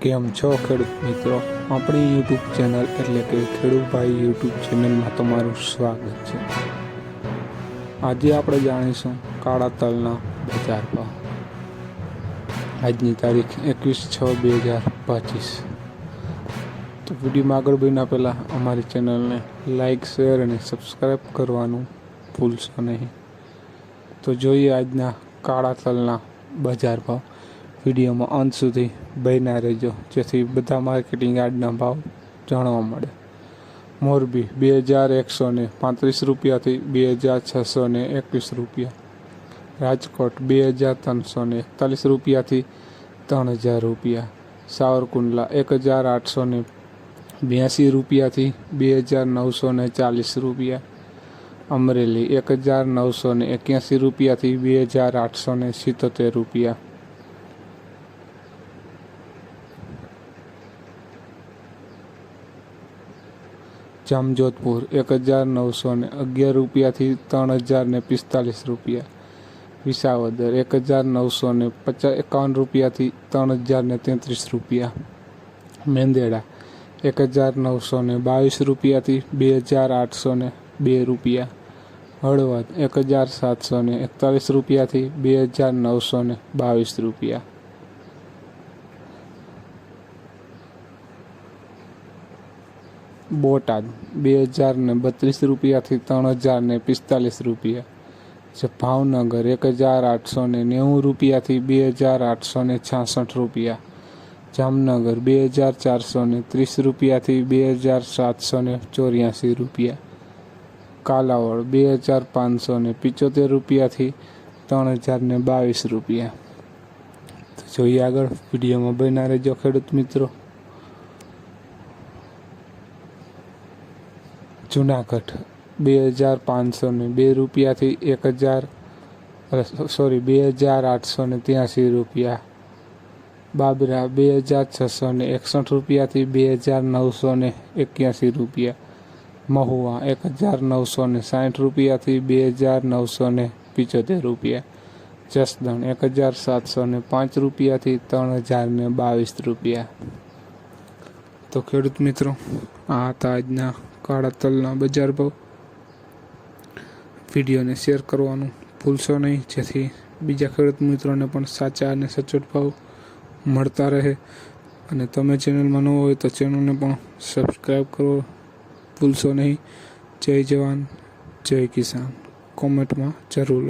કેમ છો ખેડૂત મિત્રો? આપણી યુટ્યુબ ચેનલ એટલે કે ખેડૂતભાઈ યુટ્યુબ ચેનલમાં તમારું સ્વાગત છે. આજે આપણે જાણીશું કાળા તલના બજાર ભાવ. આજની તારીખ એકવીસ છ બે હજાર પચીસ. તો વિડીયોમાં આગળ બન્યા પહેલાં અમારી ચેનલને લાઇક શેર અને સબસ્ક્રાઈબ કરવાનું ભૂલશો નહીં. તો જોઈએ આજના કાળા તલના બજાર ભાવ. વિડીયોમાં અંત સુધી બન્યા રહેજો. જેથી બધા માર્કેટિંગ યાર્ડના ભાવ જાણવા મળે. મોરબી બે હજાર એકસો ને પાંત્રીસ રૂપિયાથી બે હજાર છસો ને એકવીસ રૂપિયા. રાજકોટ બે હજાર ત્રણસો ને એકતાલીસ રૂપિયાથી ત્રણ હજાર રૂપિયા. સાવરકુંડલા એક હજાર આઠસો ને બ્યાસી રૂપિયાથી બે હજાર નવસો ને ચાલીસ રૂપિયા. અમરેલી એક હજાર નવસો ને એક્યાસી રૂપિયાથી બે હજાર આઠસો ને સિત્તોતેર રૂપિયા. જામજોધપુર એક હજાર નવસો ને અગિયાર રૂપિયાથી ત્રણ હજાર ને પિસ્તાલીસ રૂપિયા. વિસાવદર એક હજાર નવસો ને પચાસ, એકાવન રૂપિયાથી ત્રણ હજાર ને તેત્રીસ રૂપિયા. મેંદેડા એક હજાર નવસો ને બાવીસ રૂપિયાથી બે હજાર આઠસો ને બે રૂપિયા. હળવદ એક હજાર સાતસો ને એકતાલીસ રૂપિયાથી બે હજાર નવસો ને બાવીસ રૂપિયા. બોટાદ, બે હજાર ને બત્રીસ રૂપિયાથી ત્રણ હજાર ને પિસ્તાલીસ રૂપિયા. જે ભાવનગર એક હજાર આઠસો ને નેવું રૂપિયાથી બે હજાર આઠસો ને છાસઠ રૂપિયા. જામનગર, બે હજાર ચારસો ને ત્રીસ રૂપિયાથી બે હજાર સાતસો ને ચોર્યાસી રૂપિયા. કાલાવડ, બે હજાર પાંચસો ને પિચોતેર રૂપિયાથી ત્રણ હજાર ને બાવીસ રૂપિયા. જોઈએ આગળ વિડીયોમાં બન્યા જો ખેડૂત મિત્રો. જુનાગઢ, બે હજાર પાંચસો ને બે રૂપિયાથી એક હજાર સોરી બે હજાર આઠસો ને ત્યાંસી રૂપિયા. બાબરા, બે હજાર છસો ને એકસઠ રૂપિયાથી બે હજાર નવસો ને એક્યાસી રૂપિયા. મહુવા, એક હજાર નવસો ને સાઠ રૂપિયાથી બે હજાર નવસો ને પિચોતેર રૂપિયા. જસદણ, એક હજાર સાતસો ને પાંચ રૂપિયાથી ત્રણ હજાર ને બાવીસ રૂપિયા. તો ખેડૂત મિત્રો, આ હતા આજના કાળા તલના બજાર ભાવ. વિડીયોને શેર કરવાનું ભૂલશો નહીં. જેથી બીજા ખેડૂત મિત્રોને પણ સાચા અને સચોટ ભાવ મળતા રહે. અને તમે ચેનલમાં ન હોય તો ચેનલને પણ સબસ્ક્રાઈબ કરો ભૂલશો નહીં. જય જવાન, જય કિસાન. કોમેન્ટમાં જરૂર